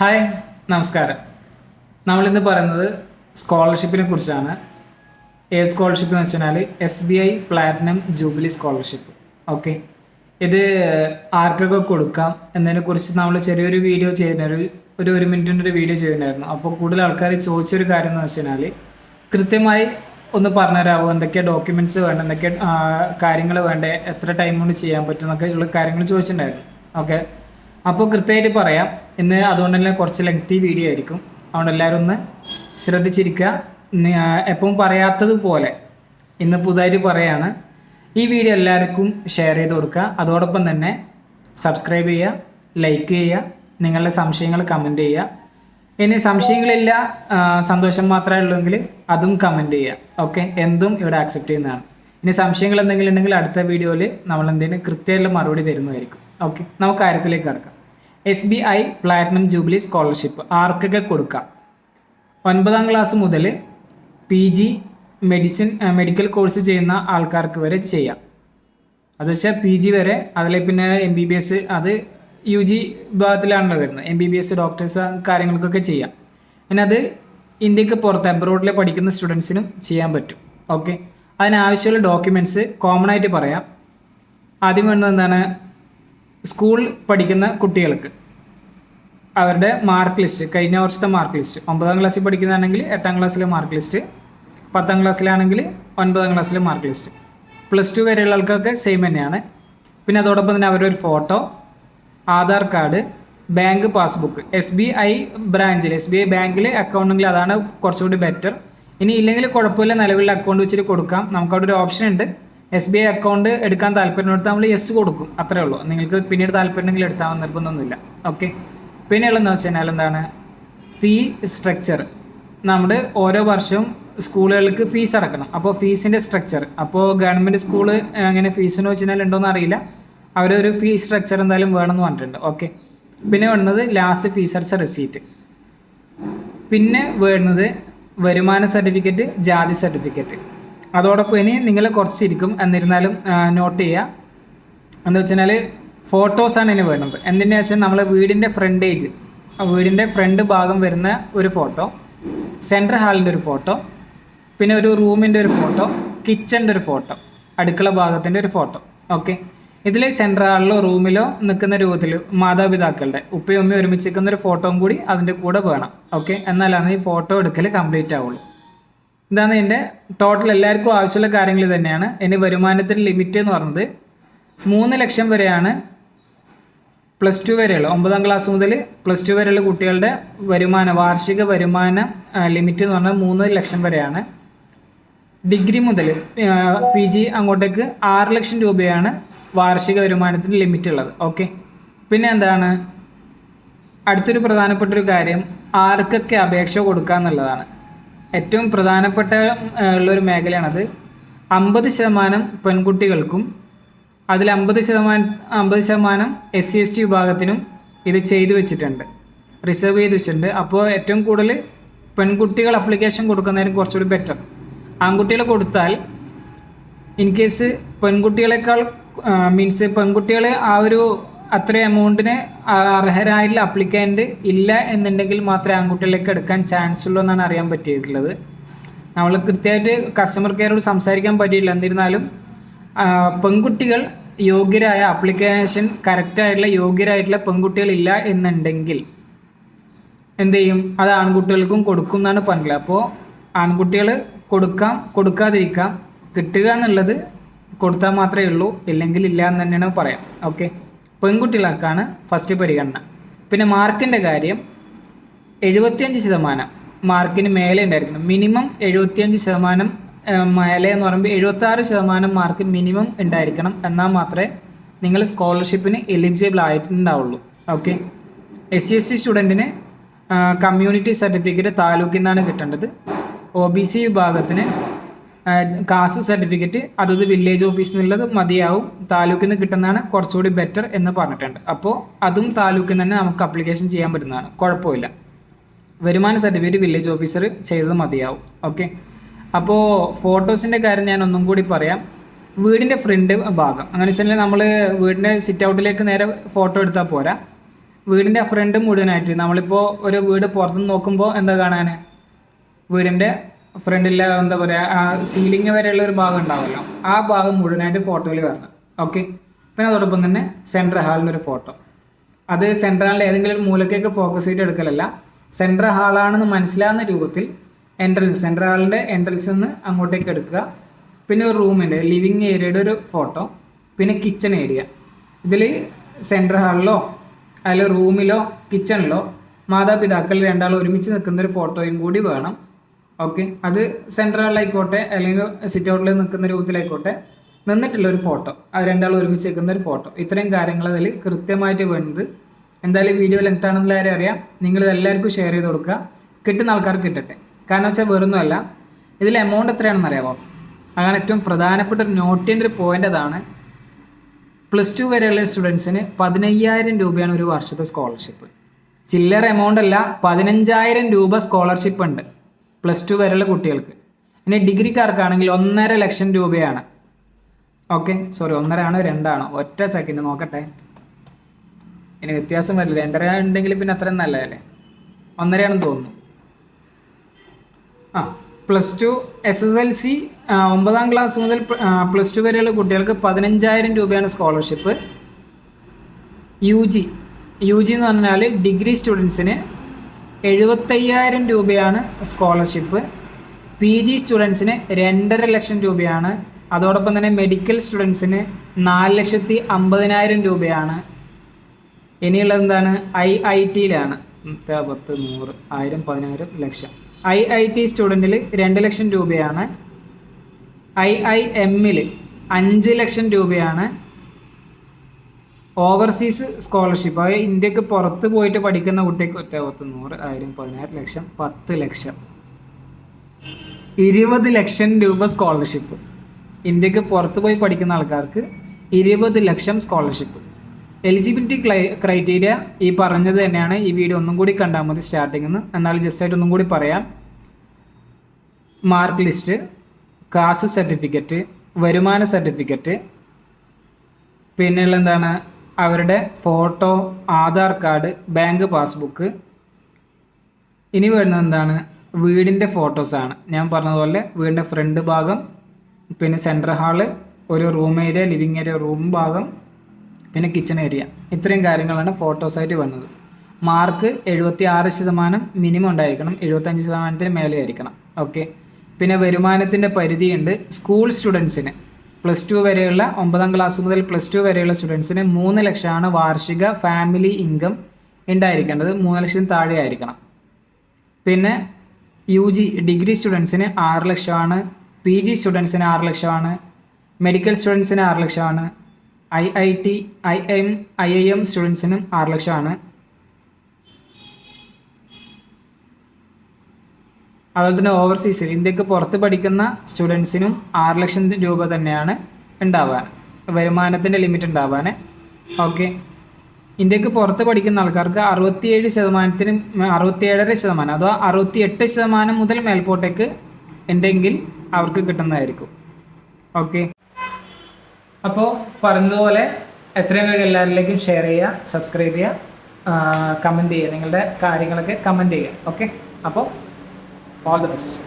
Hi നമസ്കാരം. നമ്മളിന്ന് പറയുന്നത് സ്കോളർഷിപ്പിനെ കുറിച്ചാണ്. ഏത് സ്കോളർഷിപ്പ് എന്ന് വെച്ചാൽ S B I platinum jubilee scholarship okay ഇത് ആർക്കൊക്കെ കൊടുക്കാം എന്നതിനെ കുറിച്ച് നമ്മൾ ചെറിയൊരു വീഡിയോ ചെയ്യുന്ന ഒരു ഒരു ഒരു മിനിറ്റിന്റെ ഒരു വീഡിയോ ചെയ്യുന്നുണ്ടായിരുന്നു അപ്പോൾ കൂടുതൽ ആൾക്കാർ ചോദിച്ചൊരു കാര്യം എന്ന് വെച്ചാൽ കൃത്യമായി ഒന്ന് പറഞ്ഞുതരാമോ എന്തൊക്കെ ഡോക്യുമെന്റ്സ് വേണ്ട? എന്തൊക്കെ കാര്യങ്ങൾ വേണ്ട? എത്ര ടൈം കൊണ്ട് ചെയ്യാൻ പറ്റും? എന്നൊക്കെ ഉള്ള കാര്യങ്ങൾ ചോദിച്ചിട്ടുണ്ടായിരുന്നു. ഓക്കെ അപ്പോൾ കൃത്യമായിട്ട് പറയാം. ഇന്ന് അതുകൊണ്ട് തന്നെ കുറച്ച് ലെങ്തി വീഡിയോ ആയിരിക്കും. അതുകൊണ്ട് എല്ലാവരും ഒന്ന് ശ്രദ്ധിച്ചിരിക്കുക. എപ്പം പറയാത്തതുപോലെ ഇന്ന് പുതുതായിട്ട് പറയാണ്. ഈ വീഡിയോ എല്ലാവർക്കും ഷെയർ ചെയ്ത് കൊടുക്കുക. അതോടൊപ്പം തന്നെ സബ്സ്ക്രൈബ് ചെയ്യുക ലൈക്ക് ചെയ്യുക നിങ്ങളുടെ സംശയങ്ങൾ കമന്റ് ചെയ്യുക. ഇനി സംശയങ്ങളില്ല സന്തോഷം മാത്രമേ ഉള്ളൂവെങ്കിൽ അതും കമന്റ് ചെയ്യുക. ഓക്കെ എന്തും ഇവിടെ ആക്സെപ്റ്റ് ചെയ്യുന്നതാണ്. ഇനി സംശയങ്ങൾ എന്തെങ്കിലും ഉണ്ടെങ്കിൽ അടുത്ത വീഡിയോയിൽ നമ്മൾ എന്തെങ്കിലും കൃത്യമായിട്ടുള്ള മറുപടി തരുന്നതായിരിക്കും. ഓക്കെ നമുക്ക് കാര്യത്തിലേക്ക് കടക്കാം. S B I platinum jubilee scholarship ആർക്കൊക്കെ കൊടുക്കാം? ഒൻപതാം ക്ലാസ് മുതൽ P G medicine medical course ചെയ്യുന്ന ആൾക്കാർക്ക് വരെ ചെയ്യാം. അത് വെച്ചാൽ പി ജി വരെ അതിൽ പിന്നെ എം ബി ബി എസ് അത് യു ജി വിഭാഗത്തിലാണല്ലോ വരുന്നത്. M B B S doctors കാര്യങ്ങൾക്കൊക്കെ ചെയ്യാം. പിന്നെ അത് ഇന്ത്യയ്ക്ക് പുറത്ത് അബ്രോഡിൽ പഠിക്കുന്ന സ്റ്റുഡൻസിനും ചെയ്യാൻ പറ്റും. ഓക്കെ അതിനാവശ്യമുള്ള ഡോക്യുമെന്റ്സ് കോമൺ ആയിട്ട് പറയാം. ആദ്യം വേണ്ടത് എന്താണ്? സ്കൂൾ പഠിക്കുന്ന കുട്ടികൾക്ക് അവരുടെ മാർക്ക് ലിസ്റ്റ് കഴിഞ്ഞ വർഷത്തെ മാർക്ക് ലിസ്റ്റ് ഒമ്പതാം ക്ലാസ്സിൽ പഠിക്കുന്നതാണെങ്കിൽ എട്ടാം ക്ലാസ്സിലെ മാർക്ക് ലിസ്റ്റ് പത്താം ക്ലാസ്സിലാണെങ്കിൽ ഒൻപതാം ക്ലാസ്സിലെ മാർക്ക് ലിസ്റ്റ്. പ്ലസ് ടു വരെയുള്ള ആൾക്കൊക്കെ സെയിം തന്നെയാണ്. പിന്നെ അതോടൊപ്പം തന്നെ അവരുടെ ഒരു photo Aadhaar card bank passbook S B I ബ്രാഞ്ചിൽ എസ് ബി ഐ ബാങ്കിൽ അക്കൗണ്ടെങ്കിൽ അതാണ് കുറച്ചുകൂടി ബെറ്റർ ഇനി ഇല്ലെങ്കിൽ കുഴപ്പമില്ല നിലവിലുള്ള അക്കൗണ്ട് വെച്ചിട്ട് കൊടുക്കാം. നമുക്കവിടെ ഒരു ഓപ്ഷൻ ഉണ്ട്. എസ് ബി ഐ അക്കൗണ്ട് എടുക്കാൻ താല്പര്യമെടുത്ത് നമ്മൾ യെസ് കൊടുക്കും. അത്രേ ഉള്ളൂ. നിങ്ങൾക്ക് പിന്നീട് താല്പര്യമെങ്കിൽ എടുത്താൽ നിർബന്ധമൊന്നുമില്ല. ഓക്കെ പിന്നെയുള്ളതെന്ന് വെച്ച് കഴിഞ്ഞാൽ എന്താണ്? ഫീ സ്ട്രക്ചർ നമ്മുടെ ഓരോ വർഷവും സ്കൂളുകൾക്ക് ഫീസ് അടക്കണം. അപ്പോൾ ഫീസിന്റെ സ്ട്രക്ചർ അപ്പോൾ ഗവൺമെന്റ് സ്കൂൾ അങ്ങനെ ഫീസിന് വെച്ച് കഴിഞ്ഞാൽ ഉണ്ടോയെന്ന് അറിയില്ല. അവരൊരു ഫീ സ്ട്രക്ചർ എന്തായാലും വേണമെന്ന് പറഞ്ഞിട്ടുണ്ട്. ഓക്കെ പിന്നെ വേണ്ടത് ലാസ്റ്റ് ഫീസ് അടച്ച റെസീറ്റ് പിന്നെ വേണ്ടത് വരുമാന സർട്ടിഫിക്കറ്റ് ജാതി സർട്ടിഫിക്കറ്റ് അതോടൊപ്പം ഇനി നിങ്ങൾ കുറച്ചിരിക്കും. എന്നിരുന്നാലും നോട്ട് ചെയ്യുക. എന്താ വെച്ചാൽ ഫോട്ടോസാണ് ഇനി വേണ്ടത്. എന്തിനാ വെച്ചാൽ നമ്മൾ വീടിന്റെ ഫ്രണ്ടേജ് വീടിന്റെ ഫ്രണ്ട് ഭാഗം വരുന്ന ഒരു ഫോട്ടോ സെൻട്രൽ ഹാളിന്റെ ഒരു ഫോട്ടോ പിന്നെ ഒരു റൂമിന്റെ ഒരു ഫോട്ടോ കിച്ചന്റെ ഒരു ഫോട്ടോ അടുക്കള ഭാഗത്തിന്റെ ഒരു ഫോട്ടോ ഓക്കെ ഇതിൽ സെൻട്രൽ ഹാളിലോ റൂമിലോ നിൽക്കുന്ന രൂപത്തിൽ മാതാപിതാക്കളുടെ ഉപ്പയും ഉമ്മയും ഒരുമിച്ച് നിൽക്കുന്ന ഒരു ഫോട്ടോയും കൂടി അതിന്റെ കൂടെ വേണം. ഓക്കെ എന്നാലാണ് ഈ ഫോട്ടോ എടുക്കൽ കംപ്ലീറ്റ് ആവുള്ളൂ. ഇതാണ് എന്റെ ടോട്ടൽ എല്ലാവർക്കും ആവശ്യമുള്ള കാര്യങ്ങൾ തന്നെയാണ്. എന്റെ വരുമാനത്തിന്റെ ലിമിറ്റ് എന്ന് പറഞ്ഞത് മൂന്ന് ലക്ഷം വരെയാണ് പ്ലസ് ടു വരെയുള്ള. ഒമ്പതാം ക്ലാസ് മുതൽ പ്ലസ് ടു വരെയുള്ള കുട്ടികളുടെ വരുമാന വാർഷിക വരുമാന ലിമിറ്റ് എന്ന് പറഞ്ഞാൽ മൂന്ന് ലക്ഷം വരെയാണ്. ഡിഗ്രി മുതൽ പി ജി അങ്ങോട്ടേക്ക് ആറ് ലക്ഷം രൂപയാണ് വാർഷിക വരുമാനത്തിന് ലിമിറ്റ് ഉള്ളത്. ഓക്കെ പിന്നെ എന്താണ്? അടുത്തൊരു പ്രധാനപ്പെട്ട ഒരു കാര്യം ആർക്കൊക്കെ അപേക്ഷ കൊടുക്കുക എന്നുള്ളതാണ് ഏറ്റവും പ്രധാനപ്പെട്ട ഉള്ളൊരു മേഖലയാണത്. അമ്പത് ശതമാനം പെൺകുട്ടികൾക്കും അതിൽ അമ്പത് ശതമാനം അമ്പത് ശതമാനം എസ് സി എസ് ടി വിഭാഗത്തിനും ഇത് ചെയ്തു വെച്ചിട്ടുണ്ട്. റിസർവ് ചെയ്ത് വെച്ചിട്ടുണ്ട്. അപ്പോൾ ഏറ്റവും കൂടുതൽ പെൺകുട്ടികൾ അപ്ലിക്കേഷൻ കൊടുക്കുന്നതിന് കുറച്ചുകൂടി ബെറ്റർ. ആൺകുട്ടികൾ കൊടുത്താൽ ഇൻ കേസ് പെൺകുട്ടികളെക്കാൾ മീൻസ് പെൺകുട്ടികൾ ആ ഒരു അത്ര എമൗണ്ടിന് അർഹരായിട്ടുള്ള അപ്ലിക്കന്റ് ഇല്ല എന്നുണ്ടെങ്കിൽ മാത്രമേ ആൺകുട്ടികളിലേക്ക് എടുക്കാൻ ചാൻസ് ഉള്ളൂ എന്നാണ് അറിയാൻ പറ്റിയിട്ടുള്ളത്. നമ്മൾ കൃത്യമായിട്ട് കസ്റ്റമർ കെയറോട് സംസാരിക്കാൻ പറ്റിയില്ല എന്നിരുന്നാലും പെൺകുട്ടികൾ യോഗ്യരായ അപ്ലിക്കേഷൻ കറക്റ്റായിട്ടുള്ള യോഗ്യരായിട്ടുള്ള പെൺകുട്ടികൾ ഇല്ല എന്നുണ്ടെങ്കിൽ എന്ത് ചെയ്യും? അത് ആൺകുട്ടികൾക്കും കൊടുക്കും എന്നാണ് പറഞ്ഞത് അപ്പോൾ ആൺകുട്ടികൾ കൊടുക്കാം കൊടുക്കാതിരിക്കാം. കിട്ടുക എന്നുള്ളത് കൊടുത്താൽ മാത്രമേ ഉള്ളൂ. ഇല്ലെങ്കിൽ ഇല്ല എന്ന് തന്നെയാണ് പറയാം. ഓക്കെ പെൺകുട്ടികൾക്കാണ് ഫസ്റ്റ് പരിഗണന. പിന്നെ മാർക്കിന്റെ കാര്യം എഴുപത്തിയഞ്ച് ശതമാനം മാർക്കിന് മേലെ ഉണ്ടായിരിക്കണം. മിനിമം എഴുപത്തിയഞ്ച് ശതമാനം മേലെ എന്ന് പറയുമ്പോൾ എഴുപത്തി ആറ് ശതമാനം മാർക്ക് മിനിമം ഉണ്ടായിരിക്കണം എന്നാൽ മാത്രമേ നിങ്ങൾ സ്കോളർഷിപ്പിന് eligible ആയിട്ടുണ്ടാവുള്ളൂ. Okay? S C S T സ്റ്റുഡന്റിന് community certificate താലൂക്കിൽ നിന്നാണ് കിട്ടേണ്ടത്. ഒ ബി സി വിഭാഗത്തിന് കാസ്റ്റ് സർട്ടിഫിക്കറ്റ് അതത് വില്ലേജ് ഓഫീസിൽ നിന്നുള്ളത് മതിയാവും. താലൂക്കിൽ നിന്ന് കിട്ടുന്നതാണ് കുറച്ചുകൂടി ബെറ്റർ എന്ന് പറഞ്ഞിട്ടുണ്ട്. അപ്പോൾ അതും താലൂക്കിൽ നിന്ന് തന്നെ നമുക്ക് അപ്ലിക്കേഷൻ ചെയ്യാൻ പറ്റുന്നതാണ്. കുഴപ്പമില്ല. വരുമാന സർട്ടിഫിക്കറ്റ് വില്ലേജ് ഓഫീസർ ചെയ്തത് മതിയാവും. ഓക്കെ അപ്പോൾ ഫോട്ടോസിന്റെ കാര്യം ഞാൻ ഒന്നും കൂടി പറയാം. വീടിന്റെ ഫ്രണ്ട് ഭാഗം. അങ്ങനെ വെച്ചാൽ നമ്മൾ വീടിന്റെ സിറ്റ് ഔട്ടിലേക്ക് നേരെ ഫോട്ടോ എടുത്താൽ പോരാ. വീടിന്റെ ഫ്രണ്ട് മുഴുവനായിട്ട് നമ്മളിപ്പോൾ ഒരു വീട് പുറത്തുനിന്ന് നോക്കുമ്പോൾ എന്താ കാണാൻ വീടിന്റെ ഫ്രണ്ടിലെ എന്താ പറയുക ആ സീലിംഗ് വരെയുള്ള ഒരു ഭാഗം ഉണ്ടാവുമല്ലോ ആ ഭാഗം മുഴുവനായിട്ട് ഫോട്ടോയിൽ വരണം. ഓക്കെ പിന്നെ അതോടൊപ്പം തന്നെ സെൻട്രൽ ഹാളിന്റെ ഒരു ഫോട്ടോ അത് സെൻട്രൽ ഹാളിൽ ഏതെങ്കിലും ഒരു മൂലക്കേക്ക് ഫോക്കസ് ചെയ്ത് എടുക്കലല്ല. സെൻട്രൽ ഹാളാണെന്ന് മനസ്സിലാവുന്ന രൂപത്തിൽ എൻട്രൻസ് സെൻട്രൽ ഹാളിന്റെ എൻട്രൻസ് നിന്ന് അങ്ങോട്ടേക്ക് എടുക്കുക. പിന്നെ ഒരു റൂമിന്റെ ലിവിങ് ഏരിയയുടെ ഒരു ഫോട്ടോ പിന്നെ കിച്ചൺ ഏരിയ ഇതിൽ സെൻട്രൽ ഹാളിലോ അതിൽ റൂമിലോ കിച്ചണിലോ മാതാപിതാക്കൾ രണ്ടാളും ഒരുമിച്ച് നിൽക്കുന്ന ഒരു ഫോട്ടോയും കൂടി വേണം. ഓക്കെ. അത് സെൻട്രൽ ഹാളിലായിക്കോട്ടെ അല്ലെങ്കിൽ സിറ്റ് ഔട്ടിൽ നിൽക്കുന്ന രൂപത്തിലായിക്കോട്ടെ നിന്നിട്ടുള്ള ഒരു ഫോട്ടോ. അത് രണ്ടാളും ഒരുമിച്ച് നിൽക്കുന്ന ഒരു ഫോട്ടോ. ഇത്രയും കാര്യങ്ങൾ അതിൽ കൃത്യമായിട്ട് വേണ്ടത്. എന്തായാലും വീഡിയോ ലെങ്ത് ആണെന്നുള്ള അറിയാം. നിങ്ങൾ എല്ലാവർക്കും ഷെയർ ചെയ്ത് കൊടുക്കുക. കിട്ടുന്ന ആൾക്കാർക്ക് കിട്ടട്ടെ. കാരണം വെച്ചാൽ വേറൊന്നുമല്ല. ഇതിൽ എമൗണ്ട് എത്രയാണെന്ന് അറിയാമോ അങ്ങനെ ഏറ്റവും പ്രധാനപ്പെട്ട ഒരു നോട്ട് ചെയ്യേണ്ട ഒരു പോയിന്റ് അതാണ്. പ്ലസ് ടു വരെയുള്ള സ്റ്റുഡൻസിന് പതിനയ്യായിരം രൂപയാണ് ഒരു വർഷത്തെ സ്കോളർഷിപ്പ് ചില്ലറ എമൗണ്ട് അല്ല പതിനഞ്ചായിരം രൂപ സ്കോളർഷിപ്പ് ഉണ്ട്. പ്ലസ് ടു വരെയുള്ള കുട്ടികൾക്ക്. ഇനി ഡിഗ്രിക്കാർക്കാണെങ്കിൽ ഒന്നര ലക്ഷം രൂപയാണ്. ഓക്കെ സോറി ഒന്നര ആണോ രണ്ടാണോ? ഒറ്റ സെക്കൻഡ് നോക്കട്ടെ. ഇനി വ്യത്യാസം വരില്ല. രണ്ടര ഉണ്ടെങ്കിൽ പിന്നെ അത്രയും നല്ലതല്ലേ? ഒന്നരയാണെന്ന് തോന്നുന്നു. ആ plus two S S L C ഒമ്പതാം ക്ലാസ് മുതൽ പ്ലസ് ടു വരെയുള്ള കുട്ടികൾക്ക് പതിനഞ്ചായിരം രൂപയാണ് scholarship. U G. U G എന്ന് പറഞ്ഞാൽ ഡിഗ്രി സ്റ്റുഡൻസിന് എഴുപത്തയ്യായിരം രൂപയാണ് സ്കോളർഷിപ്പ്. പി ജി സ്റ്റുഡൻസിന് രണ്ടര ലക്ഷം രൂപയാണ്. അതോടൊപ്പം തന്നെ മെഡിക്കൽ സ്റ്റുഡൻസിന് നാല് ലക്ഷത്തി അമ്പതിനായിരം രൂപയാണ്. ഇനിയുള്ളത് എന്താണ്? ഐ ഐ ടിയിലാണ്. പത്ത് നൂറ് ആയിരം പതിനായിരം ലക്ഷം. ഐ ഐ ടി സ്റ്റുഡന്റിൽ രണ്ട് ലക്ഷം രൂപയാണ്. ഐ ഐ എമ്മിൽ അഞ്ച് ലക്ഷം രൂപയാണ്. ഓവർസീസ് സ്കോളർഷിപ്പ് അതായത് ഇന്ത്യയ്ക്ക് പുറത്ത് പോയിട്ട് പഠിക്കുന്ന കുട്ടിക്ക് ഒറ്റ നൂറ് ആയിരം പതിനായിരം ലക്ഷം പത്ത് ലക്ഷം. ഇരുപത് ലക്ഷം രൂപ സ്കോളർഷിപ്പ് ഇന്ത്യയ്ക്ക് പുറത്ത് പോയി പഠിക്കുന്ന ആൾക്കാർക്ക് ഇരുപത് ലക്ഷം സ്കോളർഷിപ്പ് എലിജിബിലിറ്റി ക്രൈറ്റീരിയ ഈ പറഞ്ഞത് തന്നെയാണ്. ഈ വീഡിയോ ഒന്നും കൂടി കണ്ടാൽ മതി സ്റ്റാർട്ടിങ്ങിൽ നിന്ന് എന്നാൽ ജസ്റ്റ് ആയിട്ട് ഒന്നും കൂടി പറയാം. മാർക്ക് ലിസ്റ്റ് കാസ്റ്റ് സർട്ടിഫിക്കറ്റ് വരുമാന സർട്ടിഫിക്കറ്റ് പിന്നെയുള്ള എന്താണ് അവരുടെ photo Aadhaar card bank passbook. ഇനി വരുന്നത് എന്താണ്? വീടിന്റെ ഫോട്ടോസാണ് ഞാൻ പറഞ്ഞതുപോലെ വീടിന്റെ ഫ്രണ്ട് ഭാഗം പിന്നെ സെൻട്രൽ ഹാൾ ഒരു room area living area room ഭാഗം പിന്നെ കിച്ചൺ ഏരിയ. ഇത്രയും കാര്യങ്ങളാണ് ഫോട്ടോസായിട്ട് വന്നത് മാർക്ക് എഴുപത്തി ആറ് ശതമാനം മിനിമം ഉണ്ടായിരിക്കണം. എഴുപത്തഞ്ച് ശതമാനത്തിന് മേലെ ആയിരിക്കണം ഓക്കെ. പിന്നെ വരുമാനത്തിന്റെ പരിധിയുണ്ട്. സ്കൂൾ സ്റ്റുഡൻസിന് പ്ലസ് ടു വരെയുള്ള ഒമ്പതാം ക്ലാസ് മുതൽ പ്ലസ് ടു വരെയുള്ള സ്റ്റുഡൻസിന് മൂന്ന് ലക്ഷമാണ് വാർഷിക ഫാമിലി ഇൻകം ഉണ്ടായിരിക്കേണ്ടത്. മൂന്ന് ലക്ഷം താഴെ ആയിരിക്കണം. പിന്നെ യു ജി ഡിഗ്രി സ്റ്റുഡൻസിന് ആറ് ലക്ഷമാണ് പി ജി സ്റ്റുഡൻസിന് ആറ് ലക്ഷമാണ് മെഡിക്കൽ സ്റ്റുഡൻസിന് ആറ് ലക്ഷമാണ് I I T I M I I M സ്റ്റുഡൻസിനും ആറ് ലക്ഷമാണ്. അതുപോലെ തന്നെ ഓവർസീസിൽ ഇന്ത്യയ്ക്ക് പുറത്ത് പഠിക്കുന്ന സ്റ്റുഡൻസിനും ആറ് ലക്ഷം രൂപ തന്നെയാണ് ഉണ്ടാവാൻ വരുമാനത്തിന്റെ ലിമിറ്റ് ഉണ്ടാവാൻ ഓക്കെ ഇന്ത്യയ്ക്ക് പുറത്ത് പഠിക്കുന്ന ആൾക്കാർക്ക് അറുപത്തിയേഴ് ശതമാനത്തിന് അറുപത്തിയേഴര ശതമാനം അഥവാ അറുപത്തിയെട്ട് ശതമാനം മുതൽ മേൽപോട്ടേക്ക് ഉണ്ടെങ്കിൽ അവർക്ക് കിട്ടുന്നതായിരിക്കും. ഓക്കെ അപ്പോൾ പറഞ്ഞതുപോലെ എത്രയും വേഗം എല്ലാവരിലേക്കും ഷെയർ ചെയ്യുക സബ്സ്ക്രൈബ് ചെയ്യുക കമന്റ് ചെയ്യുക. നിങ്ങളുടെ കാര്യങ്ങളൊക്കെ കമന്റ് ചെയ്യുക. ഓക്കെ അപ്പോൾ All the best.